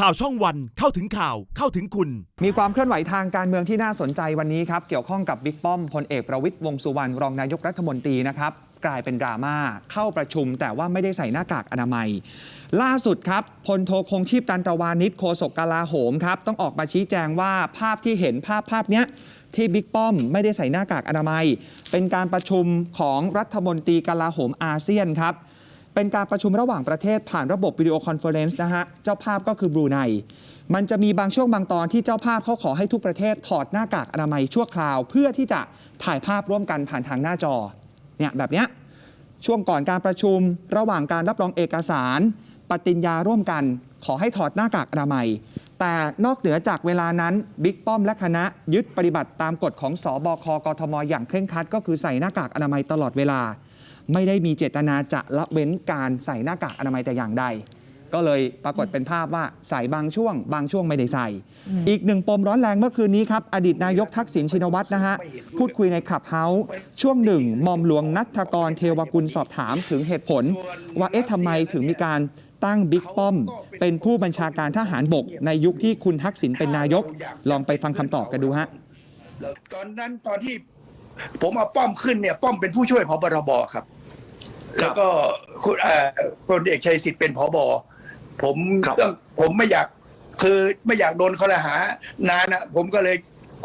ข่าวช่องวันเข้าถึงข่าวเข้าถึงคุณ มีความเคลื่อนไหวทางการเมืองที่น่าสนใจวันนี้ครับ เกี่ยวข้องกับบิ๊กป้อมพลเอกประวิตยวงสุวรรณรองนายกรัฐมนตรีนะครับ กลายเป็นดราม่าเข้าประชุม แต่ว่าไม่ได้ใส่หน้ากากอนามัย ล่าสุดครับพลโทคงชีพตันตวานิชโฆษกกลาโหมครับต้องออกมาชี้แจงว่าภาพที่เห็นภาพภาพเนี้ยที่บิ๊กป้อมไม่ได้ใส่หน้ากากอนามัย เป็นการประชุมของรัฐมนตรีกลาโหมอาเซียนครับ เป็นการประชุมระหว่างประเทศผ่านระบบวิดีโอคอนเฟอเรนซ์นะฮะ เจ้าภาพก็คือบรูไน มันจะมีบางช่วงบางตอนที่เจ้าภาพเขาขอให้ทุกประเทศถอดหน้ากากอนามัยชั่วคราว เพื่อที่จะถ่ายภาพร่วมกันผ่านทางหน้าจอ เนี่ยแบบเนี้ยช่วงก่อนการประชุมระหว่างการรับรองเอกสาร ปฏิญญาร่วมกัน ขอให้ถอดหน้ากากอนามัย แต่นอกเหนือจากเวลานั้นบิ๊กป้อมและคณะยึดปฏิบัติตามกฎของสอบคกทมอย่างเคร่งครัด ก็คือใส่หน้ากากอนามัยตลอดเวลา ไม่ได้มีเจตนาจะละเว้นการใส่หน้ากากอนามัยแต่อย่างใด ก็เลยปรากฏเป็นภาพว่าใส่บางช่วง บางช่วงไม่ได้ใส่ อีกหนึ่งปมร้อนแรงเมื่อคืนนี้ครับ อดีตนายกทักษิณชินวัตรนะฮะ พูดคุยในคลับเฮาส์ช่วงหนึ่งหม่อมหลวงนัทกรเทวกุลสอบถามถึงเหตุผล ว่าเอ๊ะทำไมถึงมีการตั้งบิ๊กป้อม เป็นผู้บัญชาการทหารบก ในยุคที่คุณทักษิณเป็นนายก ลองไปฟังคำตอบกันดูฮะตอนนั้นตอนที่ผมเอาป้อมขึ้นเนี่ยป้อมเป็นผู้ช่วยพบรบครับ แล้วก็คุณเอ่อพลเอกชัยศิษฐ์เป็นพบผมครับต้องผมไม่อยากคือไม่อยากโดนข้อหานานนะผมก็เลย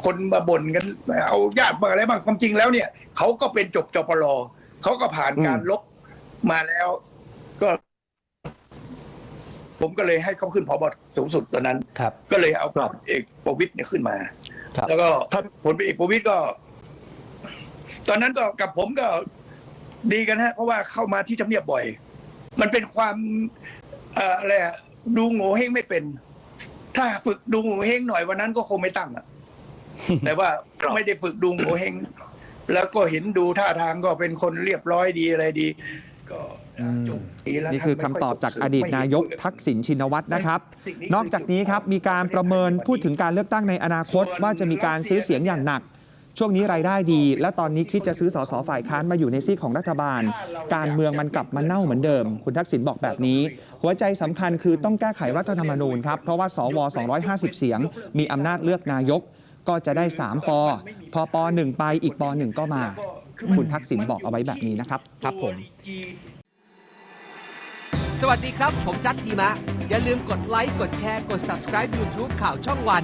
คนมาบ่นกันเอาญาติบ้างอะไรบ้างความจริงแล้วเนี่ยเขาก็เป็นจบจปรเขาก็ผ่านการลบมาแล้ว ก็ ผมก็เลยให้เขาขึ้นพบสูงสุดตอนนั้นครับ ก็เลยเอาครับเอกประวิตยเนี่ยขึ้นมาครับแล้วก็ท่านผลเอกประวิตยก็ ตอนนั้นก็กับผมก็ ดีกันฮะเพราะว่าเข้ามาที่ทำเนียบบ่อย มันเป็นความเอ่ออะไรอะดูโง่เฮงไม่เป็น ถ้าฝึกดูโง่เฮงหน่อยวันนั้นก็คงไม่ตั้งอะ แต่ว่าครับ ไม่ได้ฝึกดูโง่เฮงแล้วก็เห็นดูท่าทางก็เป็นคนเรียบร้อยดีอะไรดี ก็จุกดีแล้วนี่คือคำตอบจากอดีตนายกทักษิณชินวัตรนะครับนอกจากนี้ครับมีการประเมินพูดถึงการเลือกตั้งในอนาคตว่าจะมีการซื้อเสียงอย่างหนัก ช่วงนี้รายได้ดี และตอนนี้คิดจะซื้อสสฝ่ายค้านมาอยู่ในซีกของรัฐบาล การเมืองมันกลับมาเน่าเหมือนเดิม คุณทักษิณบอกแบบนี้ หัวใจสำคัญคือต้องแก้ไขรัฐธรรมนูญครับเพราะว่าสว 250 เสียง มีอำนาจเลือกนายก ก็จะได้ 3 ปอ พอปหนึ่งไปอีกปหนึ่งก็มา คุณทักษิณบอกเอาไว้แบบนี้นะครับครับผม สวัสดีครับ ผมจัดทีมะ อย่าลืมกดไลค์กดแชร์กด subscribe YouTube ข่าวช่องวัน